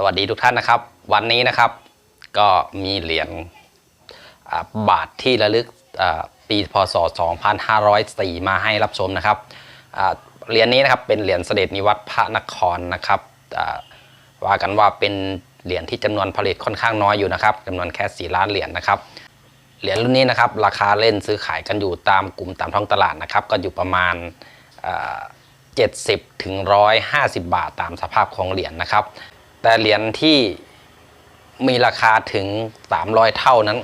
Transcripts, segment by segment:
สวัสดีทุกท่านนะครับ วันนี้นะครับก็มีเหรียญบาทที่ระลึกอ่าปีพศ 2504 มาให้รับชมนะครับเหรียญนี้นะครับเป็นเหรียญเสด็จนิวัตรพระนครนะครับว่ากันว่าเป็นเหรียญที่จำนวนผลิตค่อนข้างน้อยอยู่นะครับจำนวนแค่ 4 ล้านเหรียญนะครับเหรียญรุ่นนี้นะครับราคาเล่นซื้อขายกันอยู่ตามกลุ่มตามท้องตลาดนะครับ ก็อยู่ประมาณ70ถึง150 บาทตามสภาพของเหรียญนะครับ แต่เหรียญที่มีราคาถึง 300 เท่านั้น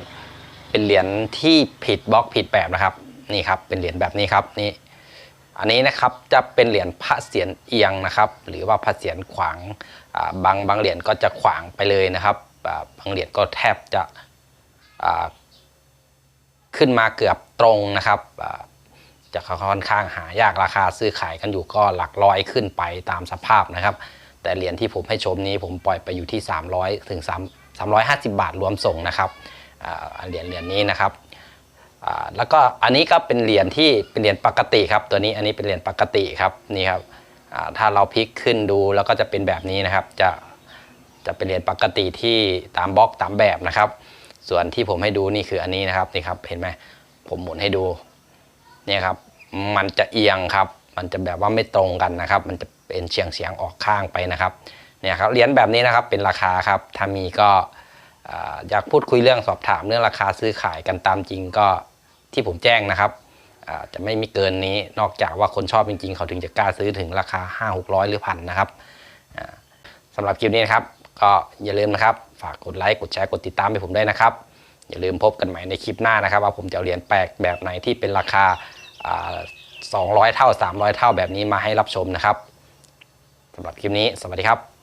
เป็นเหรียญที่ผิดบล็อกผิดแบบนะครับนี่ครับเป็นเหรียญแบบนี้ครับนี่อันนี้นะครับจะเป็นเหรียญพระเศียรเอียงนะครับ หรือว่าพระเศียรขวางาบางบางเหรียญก็จะขวางไปเลยนะครับาบางเหรียญก็แทบจะขึ้นมาเกือบตรงนะครับจะค่อนข้างหายากราคาซื้อขายกันอยู่ก็หลักร้อยขึ้นไปตามสภาพนะครับ แต่เหรียญที่ผมให้ชมนี้ผมปล่อยไปอยู่ที่ 300ถึง3 350 บาทรวมส่งนะครับเหรียญเหรียญนี้นะครับแล้วก็อันนี้ก็เป็นเหรียญที่เป็นเหรียญปกติครับ ตัวนี้อันนี้เป็นเหรียญปกติครับนี่ครับถ้าเราพลิกขึ้นดูแล้วก็จะเป็นแบบนี้นะครับ จะจะเป็นเหรียญปกติที่ตามบล็อกตามแบบนะครับ ส่วนที่ผมให้ดูนี่คืออันนี้นะครับนี่ครับเห็นไหมผมหมุนให้ดูเนี่ยครับ มันจะเอียงครับ มันจะแบบว่าไม่ตรงกันนะครับ มันจะเป็นเฉียงเฉียงออกข้างไปนะครับเนี่ยครับเหรียญแบบนี้นะครับเป็นราคาครับถ้ามีก็อ่าอยากพูดคุยเรื่องสอบถามเรื่องราคาซื้อขายกันตามจริงก็ที่ผมแจ้งนะครับจะไม่มีเกินนี้นอกจากว่าคนชอบจริงๆ เขาถึงจะกล้าซื้อถึงราคา 5 600 หรือพันนะครับอ่าสำหรับคลิปนี้นะครับ ก็อย่าลืมนะครับ ฝากกดไลค์กดแชร์กดติดตามให้ผมด้วยนะครับ อย่าลืมพบกันใหม่ในคลิปหน้านะครับ ว่าผมจะเหรียญแปลกแบบไหนที่เป็นราคาา 200 เท่า 300 เท่าแบบนี้มาให้รับชมนะครับสำหรับคลิปนี้ สวัสดีครับ